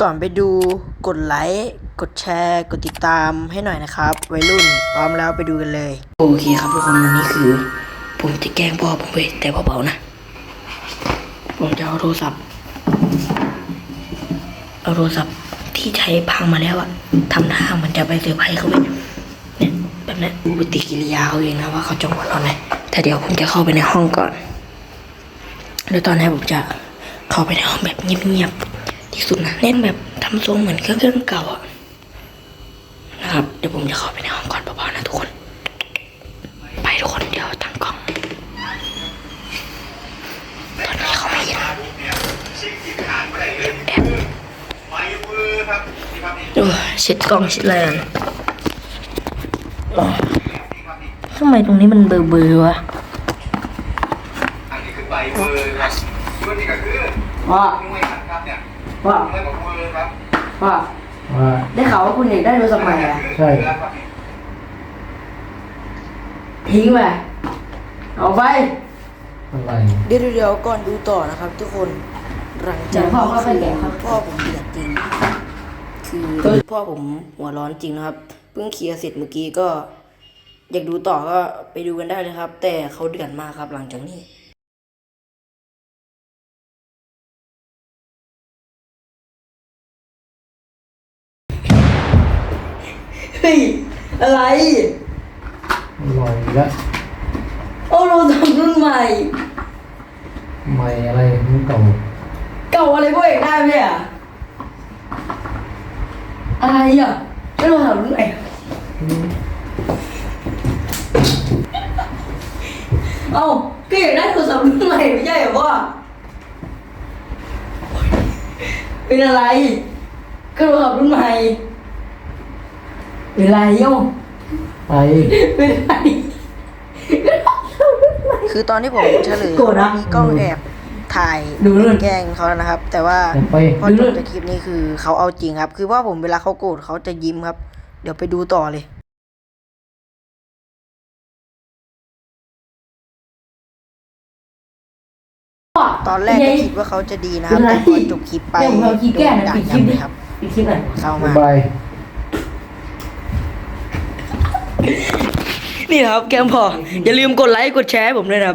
ก่อนไปดูกดไลค์ กดแชร์ กดติดตามให้หน่อยนะครับวัยรุ่นพร้อมแล้วไปดูกันเลย โอเคครับทุกคนวันนี้คือ ผมจะแกล้งพ่อผมเว้ยแต่เบาๆนะ ผมจะเอาโทรศัพท์ เอาโทรศัพท์ที่ใช้พังมาแล้วอะทำท่ามันจะไปเซอร์ไพรส์เขาเว้ยเนี่ยแบบนั้นดูปฏิกิริยาเขาเองนะว่าเขาจะหัวเราะไหมแต่เดี๋ยวผมจะเข้าไปในห้องก่อนแล้วตอนนี้ผมจะเข้าไปในห้องแบบเงียบๆ ที่สุดนะ เล่นแบบทำทรงเหมือนเครื่องเครื่องเก่าอะนะครับ เดี๋ยวผมจะเข้าไปในห้องก่อนเบาๆนะทุกคน ไปทุกคนเดี๋ยวตั้งกล้องตอนนี้เขาไม่เห็นแอบโอ้ยเช็ดกล้องเช็ดอะไรกันโอ้ยทำไมตรงนี้มันเบลอๆวะอันนี้คือใบเบอร์ครับส่วนนี้ก็คือว่า หน่วยขัดครับเนี่ยว่าหน่วยของเบอร์ครับว่าว่าได้ข่าวว่าคุณเอกได้โทรศัพท์ใหม่อะใช่ครับทิ้งไปเอาไปอะไรเดี๋ยวเดี๋ยวก่อนดูต่อนะครับ ทุกคน หลังจากพ่อก็ไปแก่ครับพ่อผมเดือดจริง คือพ่อผมหัวร้อนจริงนะครับ เพิ่งเคลียร์เสร็จเมื่อกี้ก็ อยากดูต่อก็ไปดูกันได้เลยครับ แต่เขาเดือดมากครับหลังจากนี้ อะไรอร่อยละโอ้เราทำรุ่นใหม่ ใหม่อะไรมันเก่าเก่าอะไรพวกเอกได้ไหมอะอะไรอะไม่เราทำรุ่นใหม่เอ้าก็อยากได้โทรศัพท์รุ่นใหม่ไม่ใช่เหรอพ่อเป็นอะไรก็โทรศัพท์รุ่นใหม่ เป็นไรโย่ไปเป็นไรคือตอนที่ผมเฉลยโกรธนะ มีกล้องแอบถ่ายดูเรื่อง แกล้งเขาแล้วนะครับ แต่ว่าอย่าไปพอจบจากคลิปนี้คือเขาเอาจริงครับ คือว่าผมเวลาเขาโกรธเขาจะยิ้มครับ เดี๋ยวไปดูต่อเลย ตอนแรกก็คิดว่าเขาจะดีนะครับเป็นไรแต่พอจบคลิปไปเดี๋ยวผมเอาคลิปแก้นะโดนด่าปิดคลิยัปบดิเลยครับ ปิดคลิปหน่อย เข้าบ๊ามายบ นี่ครับแกมพออย่าลืมกดไลค์กดแชร์ให้ผมด้วยนะครับ